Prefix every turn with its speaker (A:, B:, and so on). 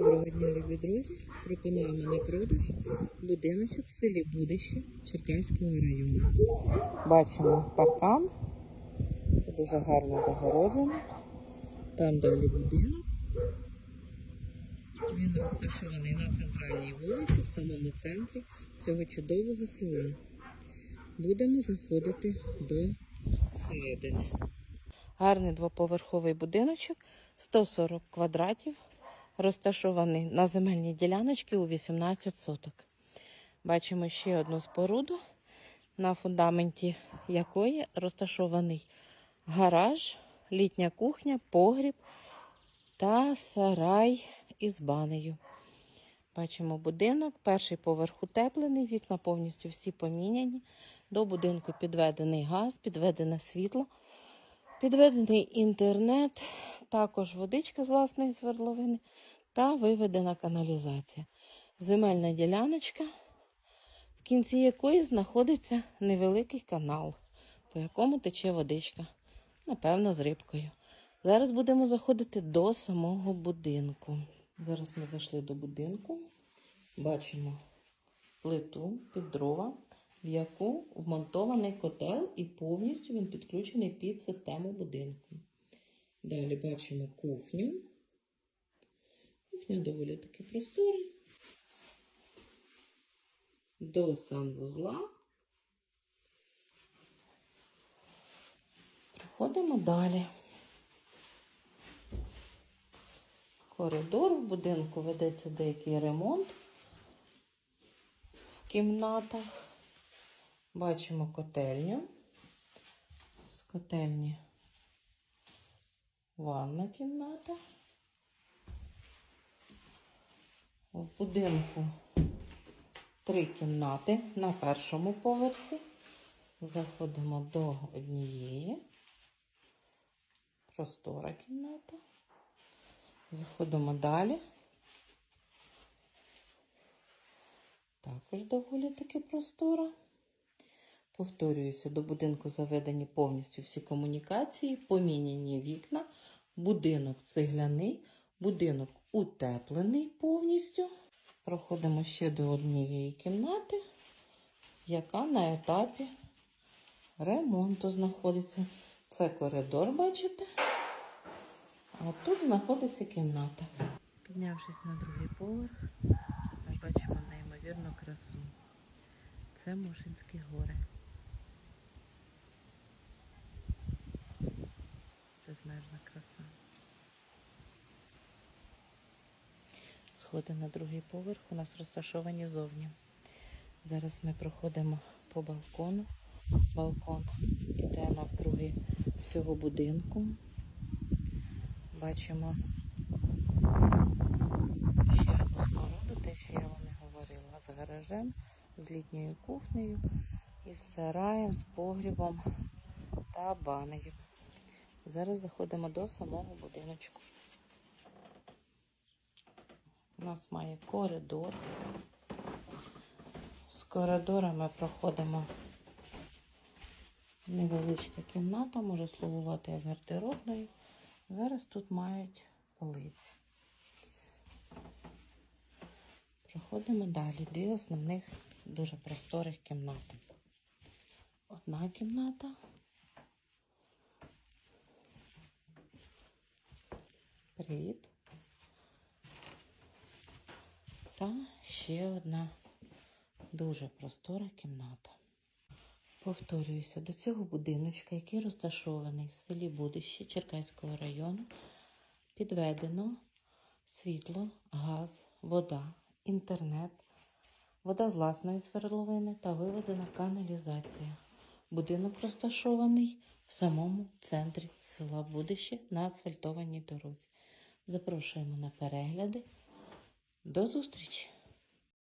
A: Доброго дня, любі друзі. Пропонуємо на продаж будиночок в селі Будище Черкаського району. Бачимо паркан. Це дуже гарно загороджено. Там далі будинок. Він розташований на центральній вулиці, в самому центрі цього чудового села. Будемо заходити до середини. Гарний двоповерховий будиночок, 140 квадратів, розташований на земельній діляночці у 18 соток. Бачимо ще одну споруду, на фундаменті якої розташований гараж, літня кухня, погріб та сарай із банею. Бачимо будинок, перший поверх утеплений, вікна повністю всі поміняні. До будинку підведений газ, підведене світло, підведений інтернет, також водичка з власної свердловини та виведена каналізація. Земельна діляночка, в кінці якої знаходиться невеликий канал, по якому тече водичка, напевно, з рибкою. Зараз будемо заходити до самого будинку. Зараз ми зайшли до будинку, бачимо плиту під дрова, в яку вмонтований котел і повністю він підключений під систему будинку. Далі бачимо кухню. Кухня доволі таки простора. До санвузла. Проходимо далі. Коридор в будинку ведеться деякий ремонт в кімнатах. Бачимо котельню. З котельні ванна кімната. В будинку три кімнати на першому поверсі. Заходимо до однієї. Простора кімната. Заходимо далі. Також доволі таки простора. Повторююся, до будинку заведені повністю всі комунікації, поміняні вікна, будинок цегляний, будинок утеплений повністю. Проходимо ще до однієї кімнати, яка на етапі ремонту знаходиться. Це коридор, бачите? А тут знаходиться кімната. Піднявшись на другий поверх, ми бачимо неймовірну красу. Це Мошинські гори. Безмежна краса. Сходи на другий поверх у нас розташовані зовні. Зараз ми проходимо по балкону. Балкон іде навкруги всього будинку. Бачимо ще одну споруду, те, що я вам і говорила, з гаражем, з літньою кухнею, із сараєм, з погрібом та банею. Зараз заходимо до самого будиночку. У нас має коридор. З коридора ми проходимо невеличка кімната, може слугувати як гардеробною. Зараз тут мають полиці. Проходимо далі. Дві основних дуже просторих кімнати. Одна кімната. Привіт. Та ще одна дуже простора кімната. Повторююся, до цього будиночка, який розташований в селі Будище Черкаського району, підведено світло, газ, вода, інтернет, вода з власної свердловини та виведена каналізація. Будинок розташований в самому центрі села Будище на асфальтованій дорозі. Запрошуємо на перегляди. До зустрічі!